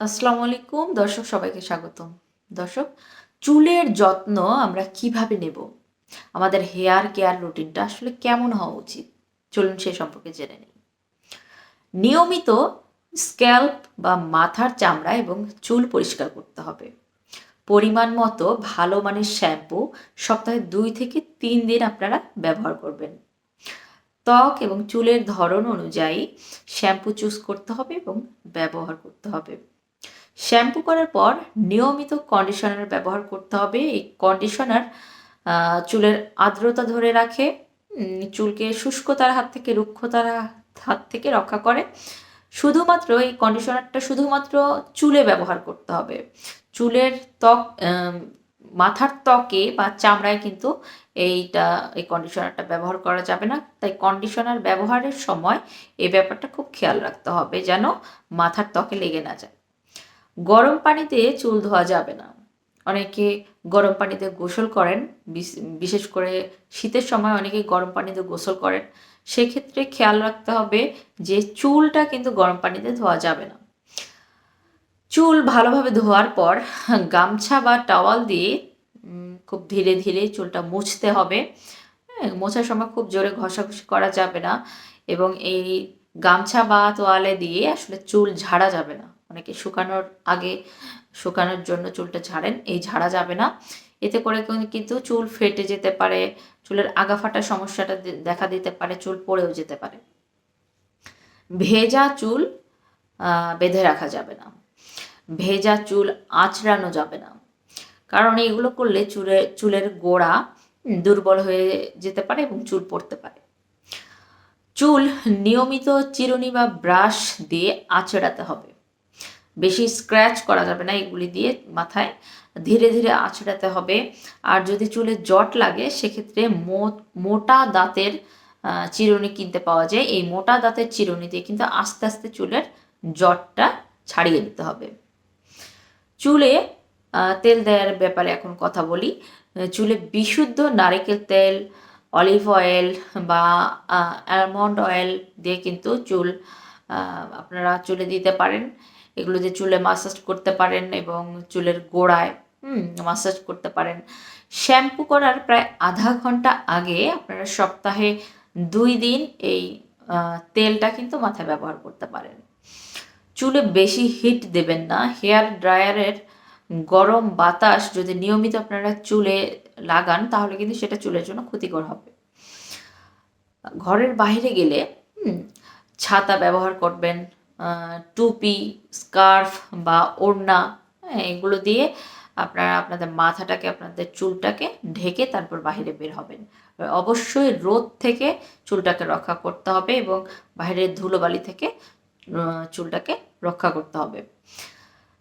আসসালামু আলাইকুম। দর্শক, সবাইকে স্বাগতম। দর্শক, চুলের যত্ন আমরা কীভাবে নেব? আমাদের হেয়ার কেয়ার রুটিনটা আসলে কেমন হওয়া উচিত? চলুন সে সম্পর্কে জেনে নিই। নিয়মিত স্ক্যাল্প বা মাথার চামড়া এবং চুল পরিষ্কার করতে হবে। পরিমাণ মতো ভালো মানের শ্যাম্পু সপ্তাহে দুই থেকে তিন দিন আপনারা ব্যবহার করবেন। ত্বক এবং চুলের ধরন অনুযায়ী শ্যাম্পু চুজ করতে হবে এবং ব্যবহার করতে হবে। শ্যাম্পু করার পর নিয়মিত কন্ডিশনার ব্যবহার করতে হবে। এই কন্ডিশনার চুলের আর্দ্রতা ধরে রাখে চুলকে শুষ্কতার হাত থেকে, রুক্ষতার হাত থেকে রক্ষা করে। শুধুমাত্র এই কন্ডিশনারটা শুধুমাত্র চুলে ব্যবহার করতে হবে। চুলের ত্বক মাথার ত্বকে বা চামড়ায় কিন্তু এইটা, এই কন্ডিশনারটা ব্যবহার করা যাবে না। তাই কন্ডিশনার ব্যবহারের সময় এই ব্যাপারটা খুব খেয়াল রাখতে হবে যেন মাথার ত্বকে লেগে না যায়। গরম পানিতে চুল ধোয়া যাবে না। অনেকে গরম পানিতে গোসল করেন বিশ- বিশেষ করে শীতের সময় অনেকে গরম পানিতে গোসল করেন। সেক্ষেত্রে খেয়াল রাখতে হবে যে চুলটা কিন্তু গরম পানিতে ধোয়া যাবে না। চুল ভালোভাবে ধোয়ার পর গামছা বা টাওয়াল দিয়ে খুব ধীরে ধীরে চুলটা মুছতে হবে। হ্যাঁ, মোছার সময় খুব জোরে ঘষাঘষি করা যাবে না এবং এই গামছা বা তোয়ালে দিয়ে আসলে চুল ঝাড়া যাবে না। অনেকে শুকানোর আগে, শুকানোর জন্য চুলটা ঝাড়েন, এই ঝাড়া যাবে না। এতে করে কিন্তু- চুল ফেটে যেতে পারে, চুলের আগা ফাটা সমস্যাটা দেখা দিতে পারে, চুল পড়েও যেতে পারে। ভেজা চুল বেঁধে রাখা যাবে না। ভেজা চুল আঁচড়ানো যাবে না। কারণ এইগুলো করলে চুলে, চুলের গোড়া দুর্বল হয়ে যেতে পারে এবং চুল পড়তে পারে। চুল নিয়মিত চিরুনি বা ব্রাশ দিয়ে আঁচড়াতে হবে। বেশি স্ক্র্যাচ করা যাবে না এগুলি দিয়ে মাথায়। ধীরে ধীরে আছড়াতে হবে। আর যদি চুলে জট লাগে, সেক্ষেত্রে মোটা দাঁতের চিরুনি কিনতে পাওয়া যায়। এই মোটা দাঁতের চিরুনি দিয়ে কিন্তু আস্তে আস্তে চুলের জটটা ছাড়িয়ে নিতে হবে। চুলে তেল দেওয়ার ব্যাপারে এখন কথা বলি। চুলে বিশুদ্ধ নারকেল তেল, অলিভ অয়েল বা অ্যালমন্ড অয়েল দিয়ে কিন্তু চুল আপনারা চুলে দিতে পারেন। এগুলো দিয়ে চুলে মাসাজ করতে পারেন এবং চুলের গোড়ায়, হুম মাসাজ করতে পারেন। শ্যাম্পু করার প্রায় আধা ঘণ্টা আগে আপনারা সপ্তাহে দুই দিন এই তেলটা কিন্তু মাথায় ব্যবহার করতে পারেন। চুলে বেশি হিট দেবেন না। হেয়ার ড্রায়ারের গরম বাতাস যদি নিয়মিত আপনারা চুলে লাগান, তাহলে কিন্তু সেটা চুলের জন্য ক্ষতিকর হবে। ঘরের বাইরে গেলে ছাতা ব্যবহার করবেন টুপি স্কার্ফ বা ওড়না হ্যাঁ, এগুলো দিয়ে আপনারা আপনাদের মাথাটাকে আপনাদের চুলটাকে ঢেকে তারপর বাইরে বের হবেন। অবশ্যই রোদ থেকে চুলটাকে রক্ষা করতে হবে এবং বাইরের ধুলোবালি থেকে চুলটাকে রক্ষা করতে হবে।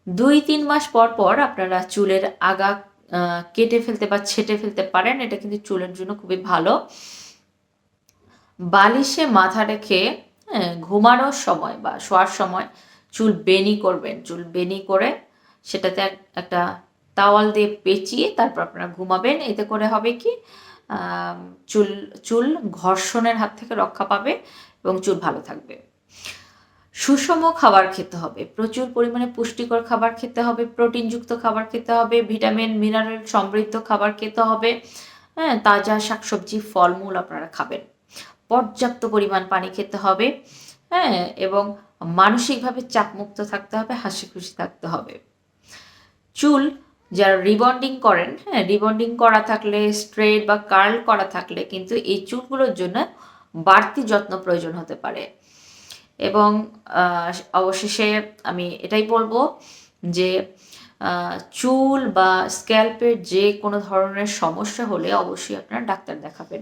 দুই তিন মাস পর পর আপনারা চুলের আগা কেটে ফেলতে বা ছেটে ফেলতে পারেন এটা কিন্তু চুলের জন্য খুবই ভালো। বালিশে মাথা রেখে হ্যাঁ, ঘুমানোর সময় বা শোয়ার সময় চুল বেনি করবেন। চুল বেনি করে সেটাতে একটা তাওয়াল দিয়ে পেঁচিয়ে তারপর আপনারা ঘুমাবেন। এতে করে হবে কি চুল চুল ঘর্ষণের হাত থেকে রক্ষা পাবে এবং চুল ভালো থাকবে। সুষম খাবার খেতে হবে প্রচুর পরিমাণে পুষ্টিকর খাবার খেতে হবে প্রোটিনযুক্ত খাবার খেতে হবে ভিটামিন মিনারেল সমৃদ্ধ খাবার খেতে হবে। হ্যাঁ তাজা শাকসবজি ফলমূল আপনারা খাবেন। পর্যাপ্ত পরিমাণ পানি খেতে হবে হ্যাঁ এবং মানসিকভাবে চাপমুক্ত থাকতে হবে হাসি খুশি থাকতে হবে। চুল যারা রিবন্ডিং করেন হ্যাঁ রিবন্ডিং করা থাকলে, স্ট্রেট বা কার্ল করা থাকলে কিন্তু এই চুলগুলোর জন্য বাড়তি যত্ন প্রয়োজন হতে পারে। এবং অবশেষে আমি এটাই বলব যে চুল বা স্ক্যাল্পের যে কোনো ধরনের সমস্যা হলে অবশ্যই আপনারা ডাক্তার দেখাবেন।